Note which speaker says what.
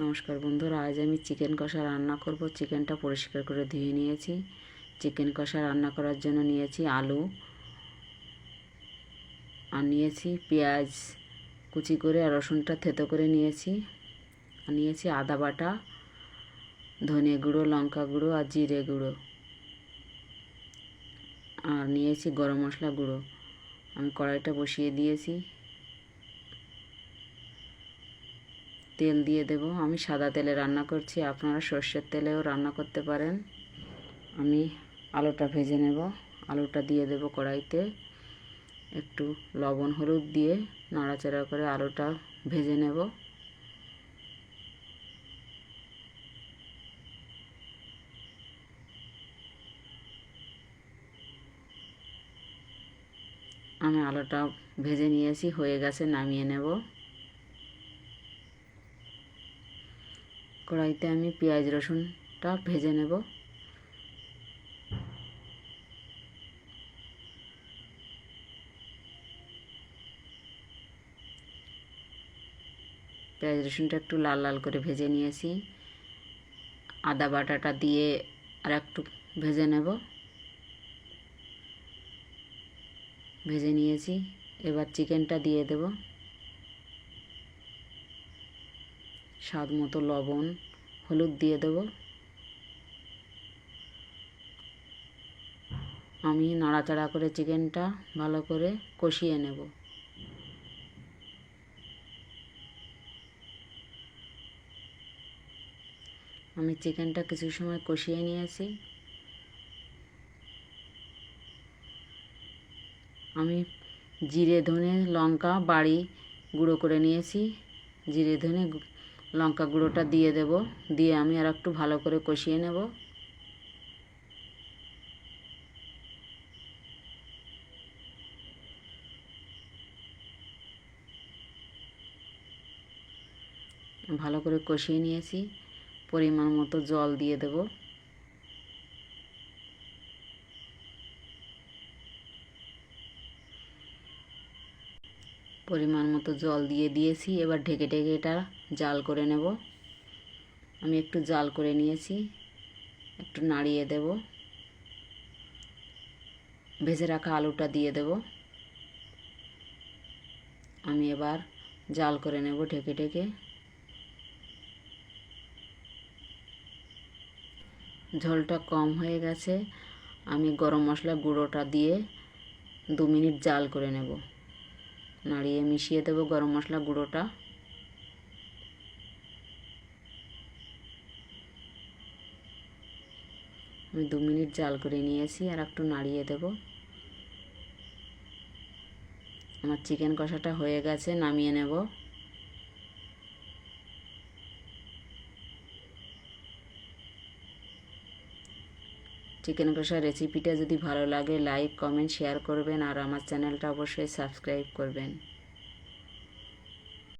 Speaker 1: নমস্কার বন্ধুরা, আজ আমি চিকেন কষা রান্না করব। চিকেনটা পরিষ্কার করে ধুয়ে নিয়েছি। চিকেন কষা রান্না করার জন্য নিয়েছি আলু। আর নিয়েছি পেঁয়াজ কুচি করে আর রসুনটা থেতো করে নিয়েছি। আর নিয়েছি আদা বাটা, ধনে গুঁড়ো, লঙ্কা গুঁড়ো আর জিরে গুঁড়ো। আর নিয়েছি গরম মশলা গুঁড়ো। আমি কড়াইটা বসিয়ে দিয়েছি। তেল দিয়ে দেব। আমি সাদা তেলে রান্না করছি। আপনারা সর্ষের তেলেও রান্না করতে পারেন। আমি আলুটা ভেজে নেব। আলুটা দিয়ে দেব কড়াইতে। একটু লবণ, হলুদ দিয়ে নাড়াচাড়া করে আলুটা ভেজে নেব। আমি আলুটা ভেজে নিয়েছি, হয়ে গেছে, নামিয়ে নেব। কড়াইতে আমি পেঁয়াজ রসুনটা ভেজে নেব। পেঁয়াজ রসুনটা একটু লাল লাল করে ভেজে নিয়েছি। আদা বাটাটা দিয়ে আর একটু ভেজে নেব। ভেজে নিয়েছি, এবার চিকেনটা দিয়ে দেব। স্বাদ মতো লবণ হলুদ দিয়ে দেব। আমি নাড়াচাড়া করে চিকেনটা ভালো করে কষিয়ে নেব। আমি চিকেনটা কিছু সময় কষিয়ে নিয়েছি। আমি জিরে, ধনে, লঙ্কা, বাড়ি গুঁড়ো করে নিয়েছি। জিরে, ধনে লঙ্কা গুঁড়োটা দিয়ে দেব। দিয়ে আমি আর একটু ভালো করে কষিয়ে নেব। ভালো করে কষিয়ে নিয়েছি। পরিমাণ মতো জল দিয়ে দেব। পরিমাণ মতো জল দিয়ে দিয়েছি। এবার ঢেকে ঢেকে এটা জাল করে নেব। আমি একটু জাল করে নিয়েছি, একটু নাড়িয়ে দেব। ভেজে রাখা আলুটা দিয়ে দেব। আমি এবার জাল করে নেব ঢেকে ঢেকে। ঝোলটা কম হয়ে গেছে। আমি গরম মশলা গুঁড়োটা দিয়ে দু মিনিট জাল করে নেব। নাড়িয়ে মিশিয়ে দেবো গরম মশলা গুঁড়োটা। আমি দু মিনিট জাল করে নিয়েছি আর একটু নাড়িয়ে দেব। আমার চিকেন কষাটা হয়ে গেছে, নামিয়ে নেব। চিকেন কষা রেসিপিটা যদি ভালো লাগে লাইক কমেন্ট শেয়ার করবেন আর আমার চ্যানেলটা অবশ্যই সাবস্ক্রাইব করবেন।